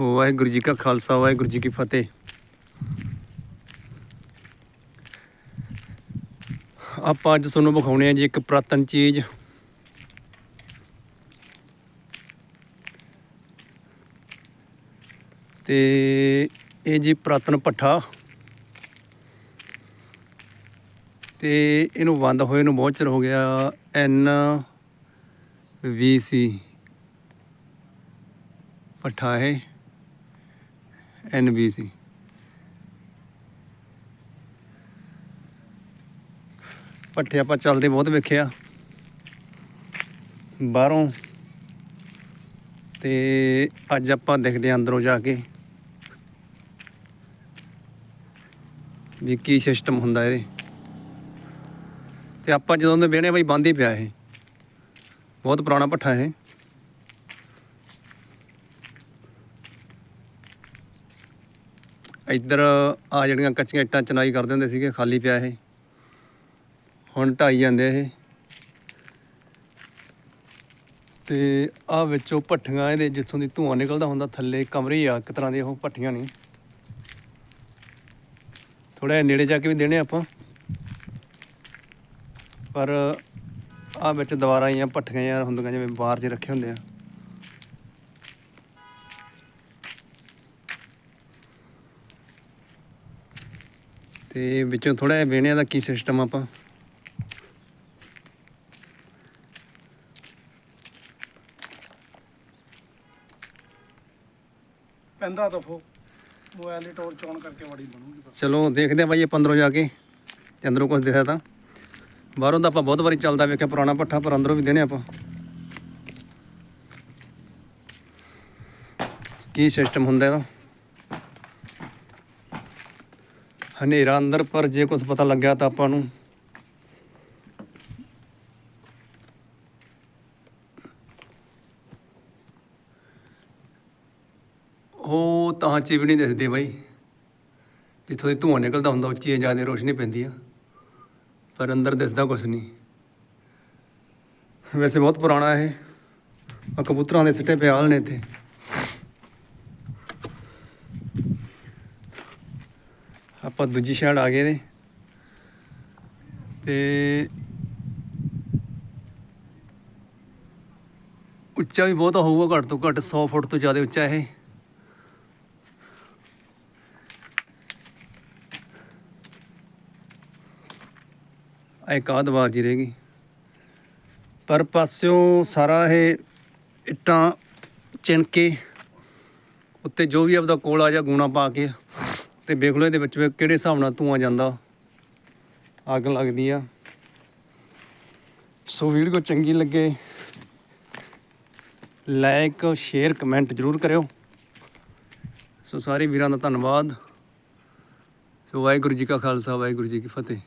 ਵਾਹਿਗੁਰੂ ਜੀ ਕਾ ਖਾਲਸਾ, ਵਾਹਿਗੁਰੂ ਜੀ ਕੀ ਫਤਿਹ। ਆਪਾਂ ਅੱਜ ਤੁਹਾਨੂੰ ਵਿਖਾਉਣੇ ਆ ਜੀ ਇੱਕ ਪ੍ਰਾਤਨ ਚੀਜ਼। ਤੇ ਇਹ ਜੀ ਪ੍ਰਾਤਨ ਪੱਠਾ ਤੇ ਇਹਨੂੰ ਬੰਦ ਹੋਏ ਨੂੰ ਬਹੁਤ ਚਿਰ ਹੋ ਗਿਆ, ਐਨ ਵੀ ਸੀ। ਪੱਠਾ ਹੈ ਐਨ ਵੀ ਸੀ। ਪੱਠੇ ਆਪਾਂ ਚੱਲਦੇ ਬਹੁਤ ਵੇਖਿਆ। ਬਾਹਰੋਂ ਤੇ ਅੱਜ ਆਪਾਂ ਦੇਖਦੇ ਆਂ ਅੰਦਰੋਂ ਜਾ ਕੇ ਵੀ ਕੀ ਸਿਸਟਮ ਹੁੰਦਾ ਇਹਦੇ। ਤੇ ਆਪਾਂ ਜਦੋਂ ਦੇ ਵਿਹਣੇ ਬਈ, ਬੰਦ ਹੀ ਪਿਆ ਇਹ। ਬਹੁਤ ਪੁਰਾਣਾ ਪੱਠਾ ਇਹ। ਇੱਧਰ ਆ ਜਿਹੜੀਆਂ ਕੱਚੀਆਂ ਇੱਟਾਂ ਚਨਾਈ ਕਰਦੇ ਹੁੰਦੇ ਸੀਗੇ, ਖਾਲੀ ਪਿਆ ਇਹ। ਹੁਣ ਢਾਈ ਜਾਂਦੇ ਇਹ। ਤੇ ਆ ਵਿੱਚੋਂ ਭੱਠੀਆਂ ਇਹਦੇ ਜਿੱਥੋਂ ਦੀ ਧੂਆਂ ਨਿਕਲਦਾ ਹੁੰਦਾ, ਥੱਲੇ ਕਮਰੇ ਆ, ਇੱਕ ਤਰ੍ਹਾਂ ਦੇ ਉਹ ਭੱਠੀਆਂ ਨਹੀਂ। ਥੋੜਾ ਨੇੜੇ ਜਾ ਕੇ ਵੀ ਦੇਣੇ ਆਪਾਂ। ਪਰ ਆ ਵਿੱਚ ਦੁਬਾਰਾ ਆਈਆਂ ਭੱਠੀਆਂ ਯਾਰ ਹੁੰਦੀਆਂ, ਜਿਵੇਂ ਬਾਹਰ 'ਚ ਰੱਖੇ ਹੁੰਦੇ ਆ। ਤੇ ਵਿੱਚੋਂ ਥੋੜਾ ਜਿਹਾ ਵੇਣਿਆਂ ਦਾ ਕੀ ਸਿਸਟਮ ਆਪਾਂ? ਪੈਂਦਾ ਦਫੋ ਮੋਬਾਈਲ ਦੀ ਟੋਰਚ ਔਨ ਕਰਕੇ ਵੜੀ ਬਣੂਗੀ ਚਲੋ ਦੇਖਦੇ ਆ ਬਾਈ ਆਪਾਂ ਅੰਦਰੋਂ ਜਾ ਕੇ। ਜੇ ਅੰਦਰੋਂ ਕੁਝ ਦਿਖਿਆ ਤਾਂ। ਬਾਹਰੋਂ ਤਾਂ ਆਪਾਂ ਬਹੁਤ ਵਾਰੀ ਚੱਲਦਾ ਵੇਖਿਆ ਪੁਰਾਣਾ ਪੱਠਾ ਪਰ ਅੰਦਰੋਂ ਵੀ ਦੇਣੇ ਆਪਾਂ। ਕੀ ਸਿਸਟਮ ਹੁੰਦਾ ਇਹਦਾ? ਹਨੇਰਾ ਅੰਦਰ, ਪਰ ਜੇ ਕੁਝ ਪਤਾ ਲੱਗਿਆ ਤਾਂ ਆਪਾਂ ਨੂੰ ਉਹ ਤਾਂ ਚ ਵੀ ਨਹੀਂ ਦਿਸਦੇ ਬਾਈ। ਜਿੱਥੋਂ ਦੀ ਧੂਆਂ ਨਿਕਲਦਾ ਹੁੰਦਾ ਉੱਚੀ ਜ਼ਿਆਦਾ ਰੋਸ਼ਨੀ ਪੈਂਦੀ ਆ ਪਰ ਅੰਦਰ ਦਿਸਦਾ ਕੁਝ ਨਹੀਂ। ਵੈਸੇ ਬਹੁਤ ਪੁਰਾਣਾ ਇਹ। ਆ ਕਬੂਤਰਾਂ ਦੇ ਸਿੱਟੇ ਪਿਆਲ ਨੇ ਇੱਥੇ। ਆਪਾਂ ਦੂਜੀ ਸਾਈਡ ਆ ਗਏ ਨੇ ਤੇ ਉੱਚਾ ਵੀ ਬਹੁਤਾ ਹੋਊਗਾ ਘੱਟ ਤੋਂ ਘੱਟ 100 ਫੁੱਟ ਤੋਂ ਜ਼ਿਆਦਾ ਉੱਚਾ ਇਹ। ਆ ਇੱਕ ਆਹ ਦੀਵਾਰ ਜੀ ਰਹਿ ਪਰ ਪਾਸਿਓਂ ਸਾਰਾ ਇਹ ਇੱਟਾਂ ਚਿਣ ਕੇ ਉੱਤੇ ਜੋ ਵੀ ਆਪਦਾ ਕੋਲ ਆ ਜਾ ਗੂਣਾ ਪਾ ਕੇ। ਤੇ ਵੇਖ ਲਓ ਇਹਦੇ ਵਿੱਚ ਕਿਹੜੇ ਹਿਸਾਬ ਨਾਲ ਧੂਆਂ ਜਾਂਦਾ। ਅੱਗ ਲੱਗਦੀ ਆ। ਸੋ ਵੀਡੀਓ ਚੰਗੀ ਲੱਗੇ। ਲਾਈਕ ਸ਼ੇਅਰ ਕਮੈਂਟ ਜ਼ਰੂਰ ਕਰਿਓ। ਸੋ ਸਾਰੇ ਵੀਰਾਂ ਦਾ ਧੰਨਵਾਦ। ਸੋ ਵਾਹਿਗੁਰੂ ਜੀ ਕਾ ਖਾਲਸਾ, ਵਾਹਿਗੁਰੂ ਜੀ ਕੀ ਫਤਿਹ।